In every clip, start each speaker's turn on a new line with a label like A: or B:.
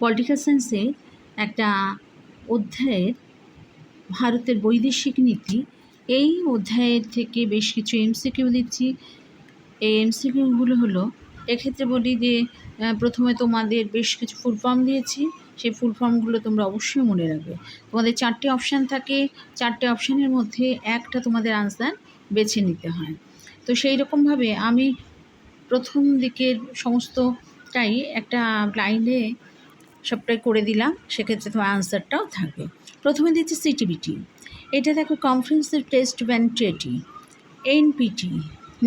A: Political সায়েন্সে একটা অধ্যায়ের ভারতের বৈদেশিক নীতি। এই অধ্যায়ের থেকে বেশ কিছু এমসিকিউ দিচ্ছি এই এমসিকিউগুলো হলো, এক্ষেত্রে বলি যে প্রথমে তোমাদের বেশ কিছু ফুল ফর্ম দিয়েছি। সেই ফুল ফর্মগুলো তোমরা অবশ্যই মনে রাখবে। তোমাদের চারটে অপশান থাকে। চারটে অপশানের মধ্যে একটা তোমাদের আনসার বেছে নিতে হয়। তো সেই রকমভাবে আমি প্রথম দিকের সমস্তটাই একটা লাইনে সবটাই করে দিলাম, সেক্ষেত্রে তোমার আনসারটাও থাকবে। প্রথমে দিচ্ছি সিটিবিটি এটা দেখো কনফারেন্সের test ban treaty NPT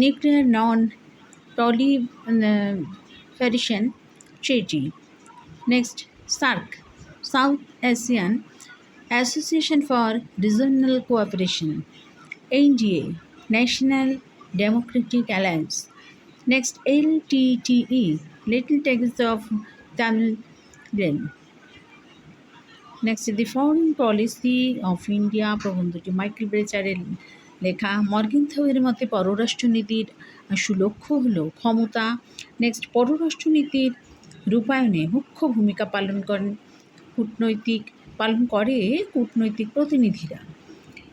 A: nuclear non proliferation treaty next SAARC South Asian association for regional cooperation NDA national democratic alliance next L TTE little text of Tamil next the foreign policy of India প্রবন্ধটি Michael ব্রেচারের লেখা। মর্গিনথাওয়ের মতে, পররাষ্ট্রনীতির সুলক্ষ্য হল ক্ষমতা। Next পররাষ্ট্রনীতির রূপায়ণে মুখ্য ভূমিকা পালন করেন কূটনৈতিক, পালন করে কূটনৈতিক প্রতিনিধিরা।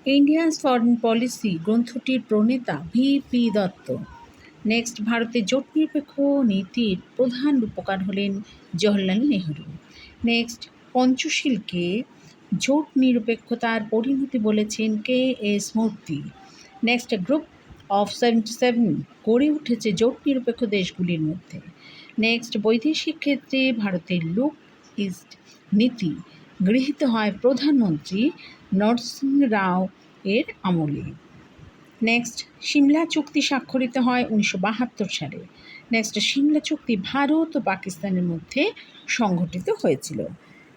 A: ইন্ডিয়াস ফরেন পলিসি গ্রন্থটির প্রণেতা ভি পি দত্ত। নেক্সট ভারতের জোট নিরপেক্ষ নীতির প্রধান রূপকার হলেন জওহরলাল নেহরু। নেক্সট পঞ্চশীলকে জোট নিরপেক্ষতার পরিণতি বলেছেন K S Murthy. Next group of seventy seven গড়ে উঠেছে জোট নিরপেক্ষ দেশগুলির মধ্যে। নেক্সট বৈদেশিক ক্ষেত্রে ভারতের লুক ইস্ট নীতি গৃহীত হয় প্রধানমন্ত্রী নরসিংহ রাও এর আমলে। নেক্সট সিমলা চুক্তি স্বাক্ষরিত হয় উনিশশো বাহাত্তর সালে। নেক্সট সিমলা চুক্তি ভারত ও পাকিস্তানের মধ্যে সংঘটিত হয়েছিল।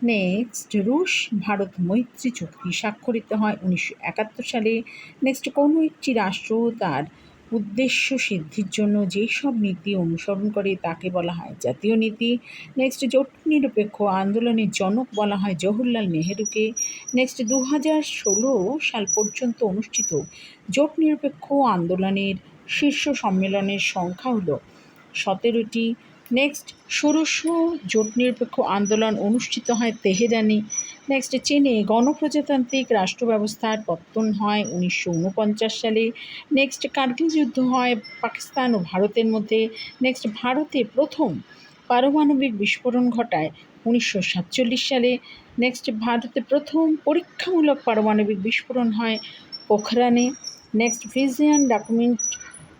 A: নেক্সট রুশ ভারত মৈত্রী চুক্তি স্বাক্ষরিত হয় উনিশশো একাত্তর সালে। নেক্সট কোনো একটি রাষ্ট্র তার উদ্দেশ্য সিদ্ধির জন্য যেসব নীতি অনুসরণ করে তাকে বলা হয় জাতীয় নীতি। নেক্সট জোট নিরপেক্ষ আন্দোলনের জনক বলা হয় জওহরলাল নেহেরুকে। নেক্সট দু হাজার ষোলো সাল পর্যন্ত অনুষ্ঠিত জোট নিরপেক্ষ আন্দোলনের শীর্ষ সম্মেলনের সংখ্যা হলো সতেরোটি। নেক্সট ষোড়শ জোট নিরপেক্ষ আন্দোলন অনুষ্ঠিত হয় তেহরানে। নেক্সট চীনে গণপ্রজাতান্ত্রিক রাষ্ট্র ব্যবস্থার পত্তন হয় উনিশশো উনপঞ্চাশ সালে। নেক্সট কার্গিল যুদ্ধ হয় পাকিস্তান ও ভারতের মধ্যে। নেক্সট ভারতে প্রথম পারমাণবিক বিস্ফোরণ ঘটায় উনিশশো সাতচল্লিশ সালে নেক্সট ভারতে প্রথম পরীক্ষামূলক পারমাণবিক বিস্ফোরণ হয় পোখরানে। নেক্সট ফিজিয়ান ডকুমেন্ট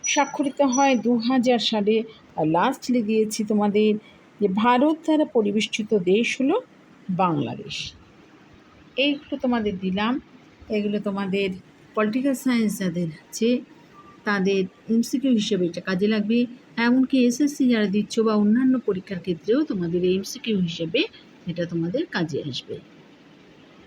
A: স্বাক্ষরিত হয় দু হাজার সালে। আর লাস্টলি দিয়েছি তোমাদের যে ভারত দ্বারা পরিবেষ্টিত দেশ হলো বাংলাদেশ। এইগুলো তোমাদের দিলাম। এগুলো তোমাদের পলিটিক্যাল সায়েন্স যাদের আছে, তাদের এমসিকিউ হিসেবে এটা কাজে লাগবে। এমনকি এসএসসি যারা দিচ্ছ বা অন্যান্য পরীক্ষার ক্ষেত্রেও তোমাদের এমসিকিউ হিসেবে এটা তোমাদের কাজে আসবে।